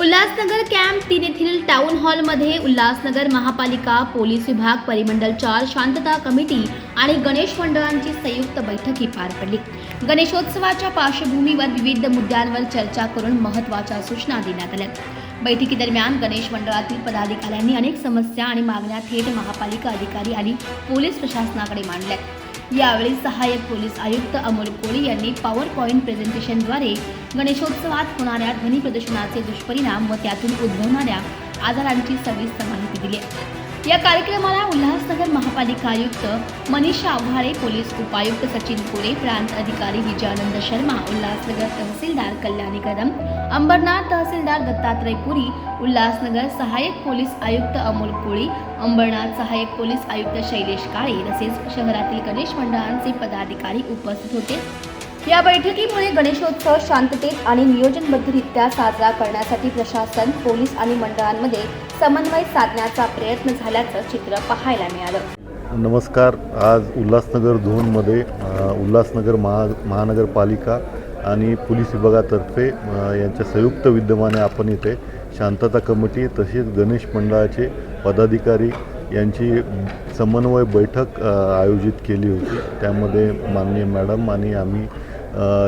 Ulhasnagar camp तीन येथील town हॉलमध्ये उल्हासनगर महापालिका पोलीस विभाग परिमंडल चार शांतता कमिटी आणि गणेश मंडळांची संयुक्त बैठक ही पार पडली. गणेशोत्सवाच्या पार्श्वभूमीवर विविध मुद्द्यांवर चर्चा करून महत्त्वाच्या सूचना देण्यात आल्या. बैठकीदरम्यान गणेश मंडळातील पदाधिकाऱ्यांनी अनेक समस्या आणि मागण्या थेट महापालिका अधिकारी आणि पोलीस प्रशासनाकडे मांडल्या. यावेळी सहाय्यक पोलीस आयुक्त अमोल कोळी यांनी पॉवर पॉईंट प्रेझेंटेशनद्वारे गणेशोत्सवात होणाऱ्या ध्वनी प्रदूषणाचे दुष्परिणाम व त्यातून उद्भवणाऱ्या आजारांची सविस्तर माहिती दिली. या कार्यक्रमाला उल्हासनगर महापालिका आयुक्त मनीषा आव्हाळे पोलीस उपायुक्त सचिन कोरे प्रांत अधिकारी विजयानंद शर्मा उल्हासनगर तहसीलदार कल्याणी कदम अंबरनाथ तहसीलदार दत्तात्रय पुरी उल्हासनगर सहाय्यक पोलीस आयुक्त अमोल कोळी अंबरनाथ सहाय्यक पोलीस आयुक्त शैलेश काळे तसेच शहरातील गणेश मंडळांचे पदाधिकारी उपस्थित होते. या बैठकीमुळे गणेशोत्सव शांततेत आणि नियोजनबद्धरित्या साजरा करण्यासाठी प्रशासन पोलीस आणि मंडळांमध्ये समन्वय साधण्याचा प्रयत्न झाल्याचं चित्र पाहायला मिळालं. नमस्कार. आज उल्हासनगर झोनमध्ये उल्हासनगर महा महानगरपालिका आणि पोलीस विभागातर्फे यांच्या संयुक्त विद्यमाने आपण इथे शांतता कमिटी तसेच गणेश मंडळाचे पदाधिकारी यांची समन्वय बैठक आयोजित केली होती. त्यामध्ये माननीय मॅडम आणि आम्ही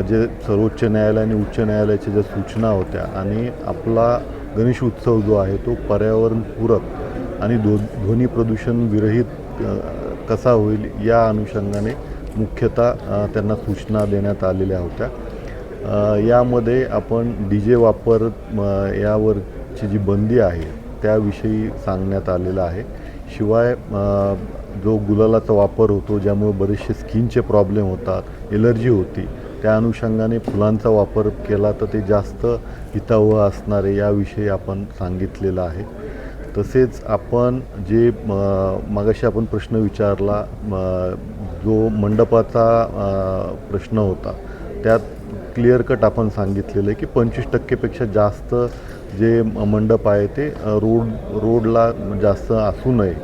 जे सर्वोच्च न्यायालय आणि उच्च न्यायालयाच्या ज्या सूचना होत्या आणि आपला गणेश उत्सव जो आहे तो पर्यावरणपूरक आणि ध्व ध्वनी प्रदूषण विरहित कसा होईल या अनुषंगाने मुख्यतः त्यांना सूचना देण्यात आलेल्या होत्या. यामध्ये आपण डी जे वापर यावरची जी बंदी आहे त्याविषयी सांगण्यात आलेलं आहे. शिवाय जो गुलालाचा वापर होतो ज्यामुळे बरेचसे स्किनचे प्रॉब्लेम होतात एलर्जी होती त्या अनुषंगाने फुलांचा वापर केला तर ते जास्त हितावह असणारे याविषयी आपण सांगितलेलं आहे. तसेच आपण जे मागाशी मगाशी आपण प्रश्न विचारला जो मंडपाचा प्रश्न होता त्यात क्लिअर कट आपण सांगितलेलं आहे की पंचवीस टक्केपेक्षा जास्त जे मंडप आहे ते रोड रोडला जास्त असू नये.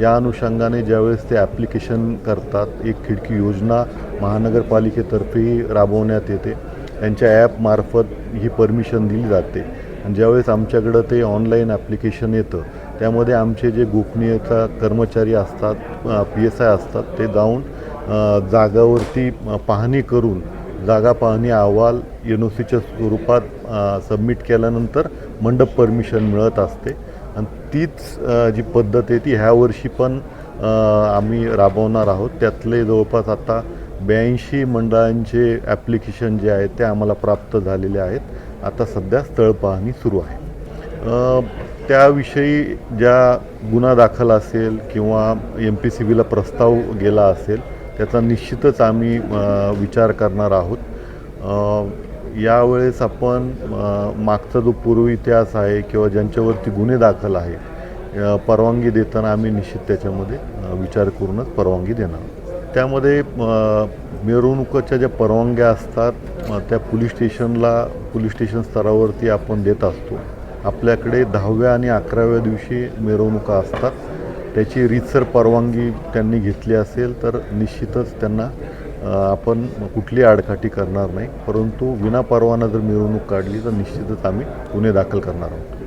या अनुषंगाने ज्यावेळेस ते ॲप्लिकेशन करतात एक खिडकी योजना महानगरपालिकेतर्फेही राबवण्यात येते. त्यांच्या ॲपमार्फत ही परमिशन दिली जाते. आणि ज्यावेळेस आमच्याकडं ते ऑनलाईन ॲप्लिकेशन येतं त्यामध्ये आमचे जे गोपनीयता कर्मचारी असतात पी एस आय असतात ते जाऊन जागावरती पाहणी करून जागा पाहणी अहवाल एन ओ सीच्या स्वरूपात सबमिट केल्यानंतर मंडप परमिशन मिळत असते. आणि तीच जी पद्धत आहे ती ह्यावर्षी पण आम्ही राबवणार आहोत. त्यातले जवळपास आता ब्याऐंशी मंडळांचे ॲप्लिकेशन जे आहेत ते आम्हाला प्राप्त झालेले आहेत. आता सध्या स्थळ पाहणी सुरू आहे. त्याविषयी ज्या गुन्हा दाखल असेल किंवा एम पी सी बीला प्रस्ताव गेला असेल त्याचा निश्चितच आम्ही विचार करणार आहोत. यावेळेस आपण मागचा जो पूर्व इतिहास आहे किंवा ज्यांच्यावरती गुन्हे दाखल आहे परवानगी देताना आम्ही निश्चित त्याच्यामध्ये विचार करूनच परवानगी देणार त्यामध्ये मिरवणुकाच्या मिरवणुकीच्या ज्या परवानग्या असतात त्या पोलीस स्टेशनला पोलीस स्टेशन स्तरावरती आपण देत असतो. आपल्याकडे दहाव्या आणि अकराव्या दिवशी मिरवणुका असतात. त्याची रीतसर परवानगी त्यांनी घेतली असेल तर निश्चितच त्यांना आपण कुठली आडकाठी करणार नाही परंतु विनापरवाना जर मिरवणूक काढली तर निश्चितच आम्ही गुन्हे दाखल करणार आहोत.